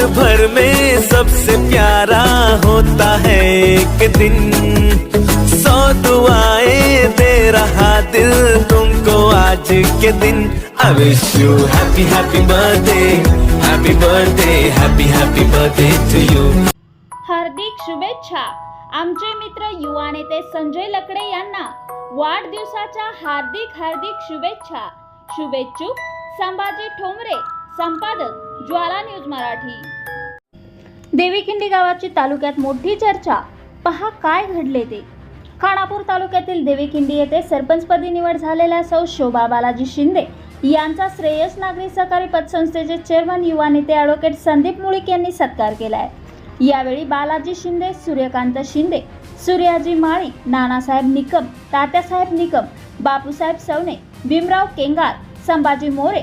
उम्र में सबसे प्यारा होता है एक दिन। सौ दुआएँ दे रहा दिल तुमको आज के दिन। I wish you happy happy birthday happy birthday happy happy birthday to you हार्दिक शुभेच्छा। आमचे मित्र युवा नेते संजय लकडे यांना वाढदिवसाच्या हार्दिक हार्दिक शुभेच्छा। शुभेच्छुक संभाजी ठोंबरे संपादक ज्वाला न्यूज मराठी. देवीखिंडी गावाची तालुक्यात मोठी चर्चा. पहा काय घडले ते. खानापूर तालुक्यातील देवीखिंडी येथे सरपंचपदी निवड झालेल्या सौ शोभा बालाजी शिंदे यांचा श्रेयस नागरी सहकारी पतसंस्थेचे चेअरमन युवा नेते ॲडव्होकेट संदीप मुळीक यांनी सत्कार केला आहे यावेळी बालाजी शिंदे सूर्यकांत शिंदे सूर्याजी माळी नानासाहेब निकम तात्यासाहेब निकम बापूसाहेब सवने भीमराव केंगार संभाजी मोरे